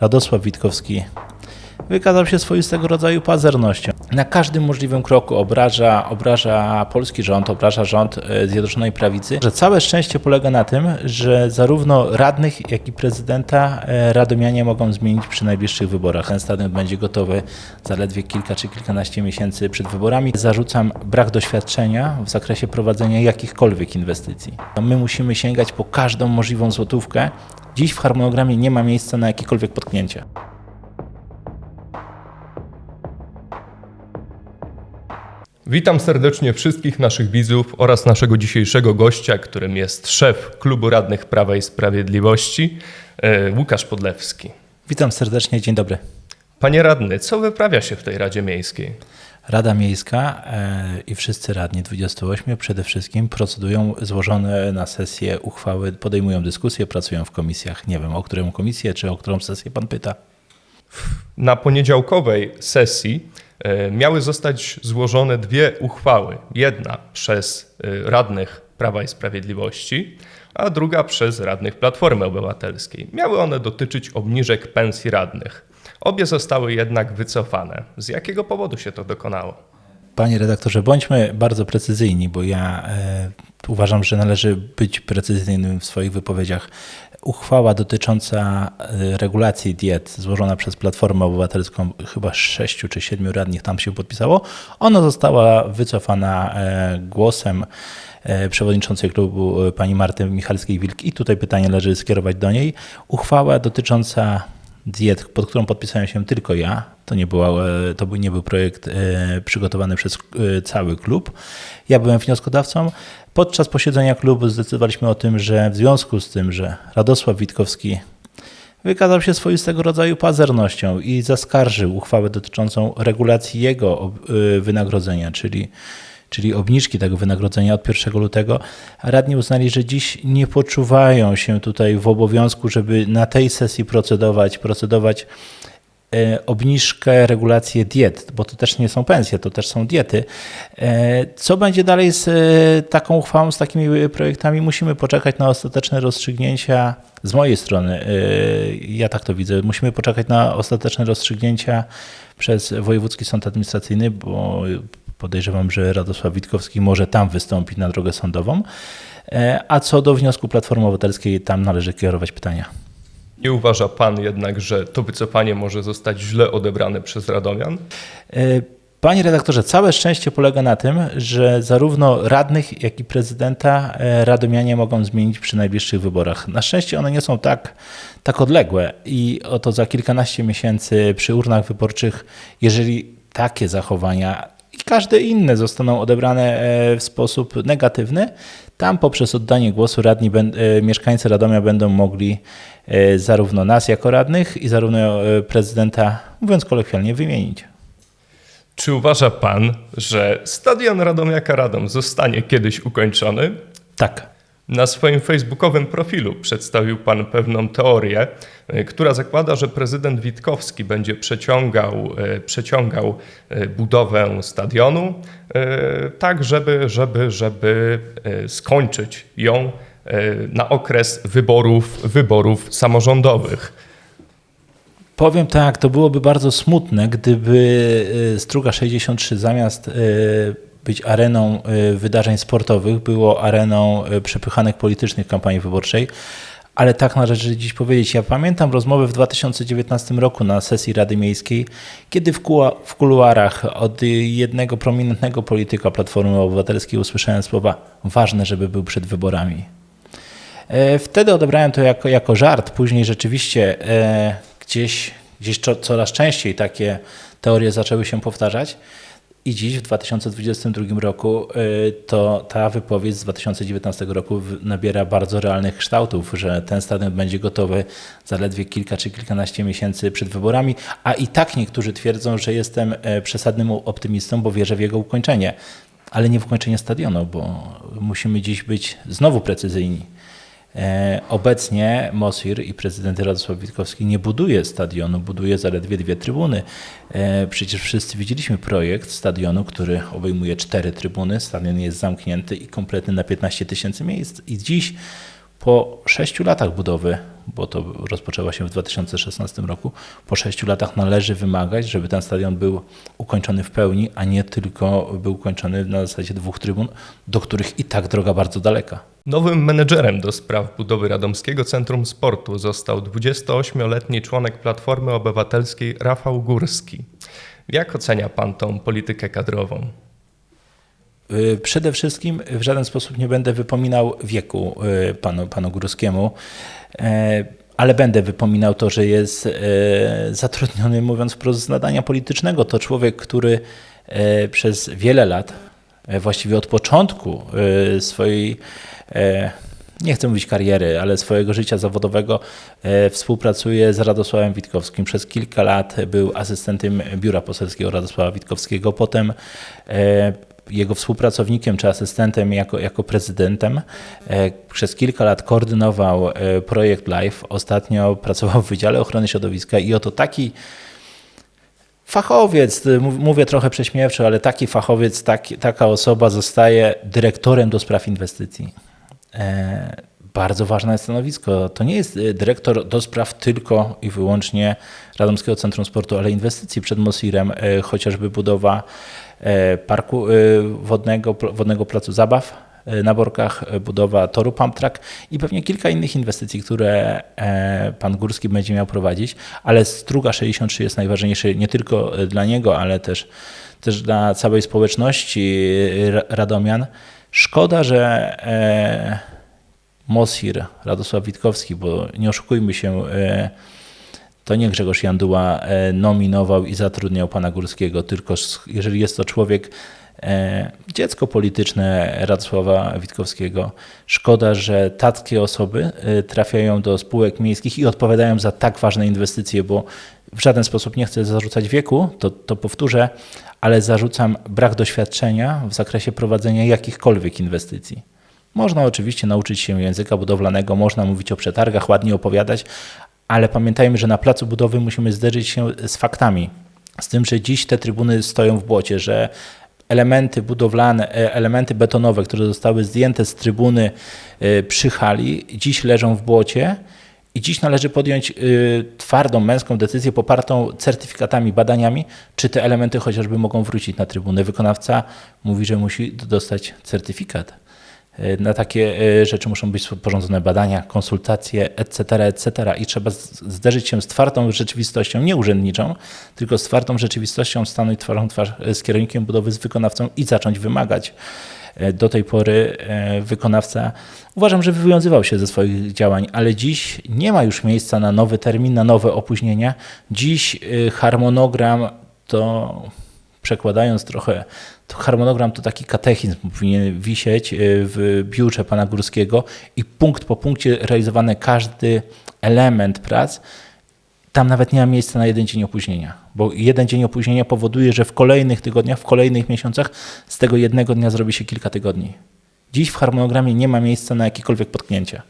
Radosław Witkowski wykazał się swoistego rodzaju pazernością. Na każdym możliwym kroku obraża, obraża polski rząd, obraża rząd e, Zjednoczonej Prawicy. Że całe szczęście polega na tym, że zarówno radnych, jak i prezydenta e, Radomianie mogą zmienić przy najbliższych wyborach. Ten stadion będzie gotowy zaledwie kilka czy kilkanaście miesięcy przed wyborami. Zarzucam brak doświadczenia w zakresie prowadzenia jakichkolwiek inwestycji. My musimy sięgać po każdą możliwą złotówkę. Dziś w harmonogramie nie ma miejsca na jakiekolwiek potknięcia. Witam serdecznie wszystkich naszych widzów oraz naszego dzisiejszego gościa, którym jest szef Klubu Radnych Prawa i Sprawiedliwości, e, Łukasz Podlewski. Witam serdecznie, dzień dobry. Panie radny, co wyprawia się w tej Radzie Miejskiej? Rada Miejska e, i wszyscy radni 28 przede wszystkim procedują złożone na sesję uchwały, podejmują dyskusje, pracują w komisjach. Nie wiem, o którą komisję czy o którą sesję pan pyta. Na poniedziałkowej sesji miały zostać złożone dwie uchwały. Jedna przez e, radnych Prawa i Sprawiedliwości, a druga przez radnych Platformy Obywatelskiej. Miały one dotyczyć obniżek pensji radnych. Obie zostały jednak wycofane. Z jakiego powodu się to dokonało? Panie redaktorze, bądźmy bardzo precyzyjni, bo ja e, uważam, że należy być precyzyjnym w swoich wypowiedziach. Uchwała dotycząca e, regulacji diet złożona przez Platformę Obywatelską, chyba sześciu czy siedmiu radnych tam się podpisało, ona została wycofana e, głosem przewodniczącej klubu pani Marty Michalskiej-Wilk i tutaj pytanie należy skierować do niej. Uchwała dotycząca diet, pod którą podpisałem się tylko ja. To nie, była, e, to nie był projekt e, przygotowany przez e, cały klub. Ja byłem wnioskodawcą. Podczas posiedzenia klubu zdecydowaliśmy o tym, że w związku z tym, że Radosław Witkowski wykazał się swoistego rodzaju pazernością i zaskarżył uchwałę dotyczącą regulacji jego wynagrodzenia, czyli, czyli obniżki tego wynagrodzenia od 1 lutego. Radni uznali, że dziś nie poczuwają się tutaj w obowiązku, żeby na tej sesji procedować, procedować e, obniżkę, regulację diet, bo to też nie są pensje, to też są diety. E, Co będzie dalej z e, taką uchwałą, z takimi projektami? Musimy poczekać na ostateczne rozstrzygnięcia z mojej strony. Ja tak to widzę. Musimy poczekać na ostateczne rozstrzygnięcia przez Wojewódzki Sąd Administracyjny, bo podejrzewam, że Radosław Witkowski może tam wystąpić na drogę sądową. E, A co do wniosku Platformy Obywatelskiej, tam należy kierować pytania. Nie uważa pan jednak, że to wycofanie może zostać źle odebrane przez Radomian? E, Panie redaktorze, całe szczęście polega na tym, że zarówno radnych, jak i prezydenta e, Radomianie mogą zmienić przy najbliższych wyborach. Na szczęście one nie są tak, tak odległe i oto za kilkanaście miesięcy przy urnach wyborczych, jeżeli takie zachowania każde inne zostaną odebrane e, w sposób negatywny, tam poprzez oddanie głosu radni, e, mieszkańcy Radomia będą mogli e, zarówno nas jako radnych i zarówno prezydenta, mówiąc kolokwialnie, wymienić. Czy uważa pan, że stadion Radomiaka Radom zostanie kiedyś ukończony? Tak. Na swoim facebookowym profilu przedstawił pan pewną teorię, y, która zakłada, że prezydent Witkowski będzie przeciągał, y, przeciągał y, budowę stadionu, tak żeby, żeby, żeby skończyć ją na okres wyborów, wyborów samorządowych. Powiem tak, to byłoby bardzo smutne, gdyby Struga 63 zamiast być areną y, wydarzeń sportowych, było areną y, przepychanek politycznych kampanii wyborczej. Ale tak należy dziś powiedzieć. Ja pamiętam rozmowę w 2019 roku na sesji Rady Miejskiej, kiedy w, kuluarach od jednego prominentnego polityka Platformy Obywatelskiej usłyszałem słowa ważne, żeby był przed wyborami. E, Wtedy odebrałem to jako, jako żart. Później rzeczywiście e, gdzieś, gdzieś co, coraz częściej takie teorie zaczęły się powtarzać. I dziś w 2022 roku e, to ta wypowiedź z 2019 roku nabiera bardzo realnych kształtów, że ten stadion będzie gotowy zaledwie kilka czy kilkanaście miesięcy przed wyborami, a i tak niektórzy twierdzą, że jestem e, przesadnym optymistą, bo wierzę w jego ukończenie. Ale nie w ukończenie stadionu, bo musimy dziś być znowu precyzyjni. E, Obecnie Mosir i prezydent Radosław Witkowski nie buduje stadionu, buduje zaledwie dwie trybuny. E, Przecież wszyscy widzieliśmy projekt stadionu, który obejmuje cztery trybuny. Stadion jest zamknięty i kompletny na 15 tysięcy miejsc. I dziś, po sześciu latach budowy, bo to rozpoczęło się w 2016 roku. Po sześciu latach należy wymagać, żeby ten stadion był ukończony w pełni, a nie tylko był ukończony na zasadzie dwóch trybun, do których i tak droga bardzo daleka. Nowym menedżerem do spraw budowy Radomskiego Centrum Sportu został 28-letni członek Platformy Obywatelskiej Rafał Górski. Jak ocenia pan tą politykę kadrową? Y, Przede wszystkim w żaden sposób nie będę wypominał wieku y, panu, panu Górskiemu, e, ale będę wypominał to, że jest zatrudniony, mówiąc wprost, z nadania politycznego. To człowiek, który przez wiele lat, właściwie od początku swojej, nie chcę mówić kariery, ale swojego życia zawodowego, współpracuje z Radosławem Witkowskim. Przez kilka lat był asystentem biura poselskiego Radosława Witkowskiego, potem jego współpracownikiem czy asystentem jako, jako prezydentem. E, Przez kilka lat koordynował e, projekt LIFE. Ostatnio pracował w Wydziale Ochrony Środowiska i oto taki fachowiec, mów- mówię trochę prześmiewczo, ale taki fachowiec, taki, taka osoba zostaje dyrektorem do spraw inwestycji. Bardzo ważne stanowisko. To nie jest y, dyrektor do spraw tylko i wyłącznie Radomskiego Centrum Sportu, ale inwestycji przed Mosirem, e, chociażby budowa e, parku wodnego, wodnego placu zabaw na Borkach, budowa toru pump track i pewnie kilka innych inwestycji, które e, pan Górski będzie miał prowadzić, ale Struga 63 jest najważniejszy nie tylko dla niego, ale też, też dla całej społeczności Ra- Radomian. Szkoda, że e, Mosir, Radosław Witkowski, bo nie oszukujmy się, e, to nie Grzegorz Janduła e, nominował i zatrudniał pana Górskiego, tylko jeżeli jest to człowiek, e, dziecko polityczne Radosława Witkowskiego, szkoda, że takie osoby trafiają do spółek miejskich i odpowiadają za tak ważne inwestycje, bo w żaden sposób nie chcę zarzucać wieku, to, to powtórzę, ale zarzucam brak doświadczenia w zakresie prowadzenia jakichkolwiek inwestycji. Można oczywiście nauczyć się języka budowlanego, można mówić o przetargach, ładnie opowiadać, ale pamiętajmy, że na placu budowy musimy zderzyć się z faktami. Z tym, że dziś te trybuny stoją w błocie, że elementy budowlane, e, elementy betonowe, które zostały zdjęte z trybuny e, przy hali, dziś leżą w błocie. I dziś należy podjąć y, twardą, męską decyzję popartą certyfikatami, badaniami, czy te elementy chociażby mogą wrócić na trybunę. Wykonawca mówi, że musi dostać certyfikat. Y, Na takie y, rzeczy muszą być sporządzone badania, konsultacje, etc., etc. I trzeba zderzyć się z twardą rzeczywistością, nie urzędniczą, tylko z twardą rzeczywistością, stanąć twarzą twarz y, z kierownikiem budowy, z wykonawcą i zacząć wymagać. E, Do tej pory e, wykonawca uważam, że wywiązywał się ze swoich działań, ale dziś nie ma już miejsca na nowy termin, na nowe opóźnienia. Dziś e, harmonogram to przekładając trochę, to harmonogram to taki katechizm powinien wisieć e, w biurze pana Górskiego i punkt po punkcie realizowany każdy element prac. Tam nawet nie ma miejsca na jeden dzień opóźnienia, bo jeden dzień opóźnienia powoduje, że w kolejnych tygodniach, w kolejnych miesiącach z tego jednego dnia zrobi się kilka tygodni. Dziś w harmonogramie nie ma miejsca na jakiekolwiek potknięcia.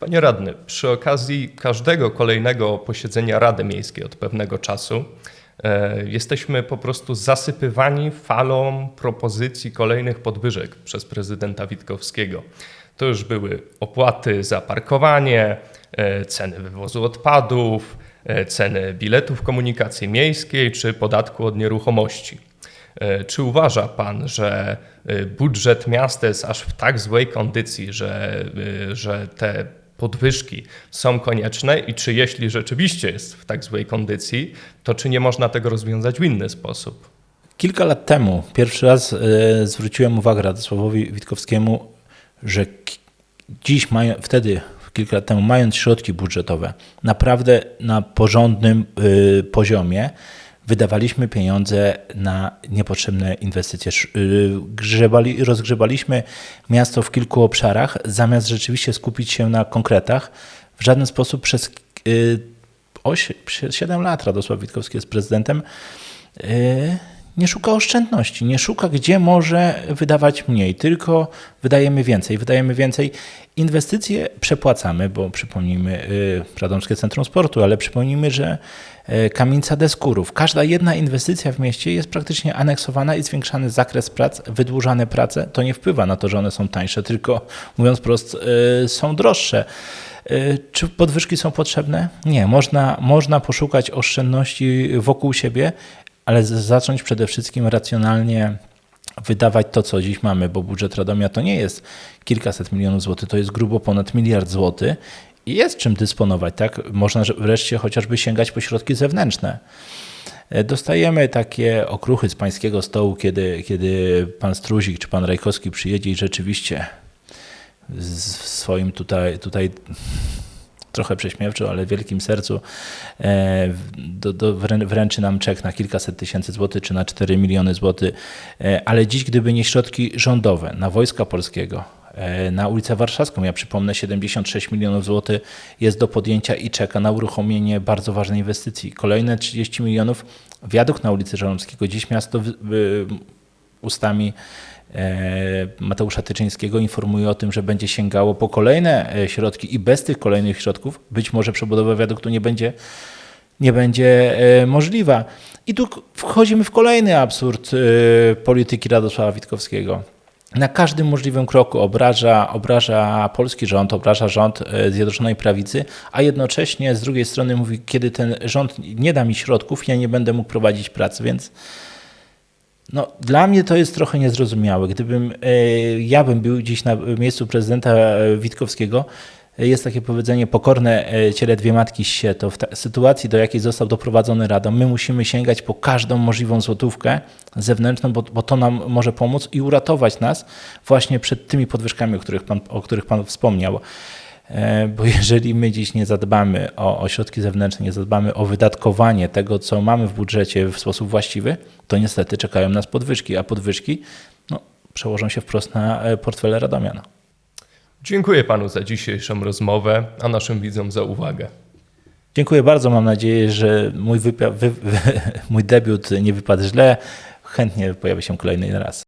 Panie radny, przy okazji każdego kolejnego posiedzenia Rady Miejskiej od pewnego czasu jesteśmy po prostu zasypywani falą propozycji kolejnych podwyżek przez prezydenta Witkowskiego. To już były opłaty za parkowanie, e, ceny wywozu odpadów, e, ceny biletów komunikacji miejskiej czy podatku od nieruchomości. E, Czy uważa Pan, że e, budżet miasta jest aż w tak złej kondycji, że, e, że te podwyżki są konieczne i czy jeśli rzeczywiście jest w tak złej kondycji, to czy nie można tego rozwiązać w inny sposób? Kilka lat temu pierwszy raz e, zwróciłem uwagę Radosławowi Witkowskiemu, że dziś, wtedy, kilka lat temu, mając środki budżetowe, naprawdę na porządnym y, poziomie, wydawaliśmy pieniądze na niepotrzebne inwestycje. Y, Grzebali, rozgrzebaliśmy miasto w kilku obszarach, zamiast rzeczywiście skupić się na konkretach. W żaden sposób przez y, 8, 7 lat Radosław Witkowski jest prezydentem. Nie szuka oszczędności, nie szuka, gdzie może wydawać mniej, tylko wydajemy więcej, wydajemy więcej. Inwestycje przepłacamy, bo przypomnijmy y, Radomskie Centrum Sportu, ale przypomnijmy, że y, Kamienica Deskurów. Każda jedna inwestycja w mieście jest praktycznie aneksowana i zwiększany zakres prac, wydłużane prace. To nie wpływa na to, że one są tańsze, tylko mówiąc prosto, y, są droższe. Czy podwyżki są potrzebne? Nie. Można, można poszukać oszczędności wokół siebie, ale zacząć przede wszystkim racjonalnie wydawać to, co dziś mamy, bo budżet Radomia to nie jest kilkaset milionów złotych, to jest grubo ponad miliard złotych i jest czym dysponować, tak? Można wreszcie chociażby sięgać po środki zewnętrzne. E, Dostajemy takie okruchy z pańskiego stołu, kiedy, kiedy pan Struzik czy pan Rajkowski przyjedzie i rzeczywiście w swoim tutaj, tutaj trochę prześmiewczo, ale wielkim sercu e, do, do, wrę- wręczy nam czek na kilkaset tysięcy złotych czy na 4 miliony złotych, E, ale dziś gdyby nie środki rządowe na Wojska Polskiego, e, na ulicę Warszawską, ja przypomnę 76 milionów złotych jest do podjęcia i czeka na uruchomienie bardzo ważnej inwestycji. Kolejne 30 milionów wiadukt na ulicy Żeromskiego. Dziś miasto w- w- ustami Mateusza Tyczyńskiego informuje o tym, że będzie sięgało po kolejne e, środki i bez tych kolejnych środków być może przebudowa wiaduktu nie będzie, nie będzie e, możliwa. I tu wchodzimy w kolejny absurd e, polityki Radosława Witkowskiego. Na każdym możliwym kroku obraża, obraża polski rząd, obraża rząd e, Zjednoczonej Prawicy, a jednocześnie z drugiej strony mówi, kiedy ten rząd nie da mi środków, ja nie będę mógł prowadzić pracy, więc no, dla mnie to jest trochę niezrozumiałe. Gdybym e, ja bym był dziś na miejscu prezydenta e, Witkowskiego, e, jest takie powiedzenie, pokorne ciele dwie matki się, to w sytuacji, do jakiej został doprowadzony Radą, my musimy sięgać po każdą możliwą złotówkę zewnętrzną, bo, bo to nam może pomóc i uratować nas właśnie przed tymi podwyżkami, o których pan, o których pan wspomniał. E, Bo jeżeli my dziś nie zadbamy o, o środki zewnętrzne, nie zadbamy o wydatkowanie tego, co mamy w budżecie w sposób właściwy, to niestety czekają nas podwyżki, a podwyżki no, przełożą się wprost na e, portfele Radomiana. Dziękuję panu za dzisiejszą rozmowę, a naszym widzom za uwagę. Dziękuję bardzo. Mam nadzieję, że mój, wypia- wy, wy, mój debiut nie wypadł źle. Chętnie pojawi się kolejny raz.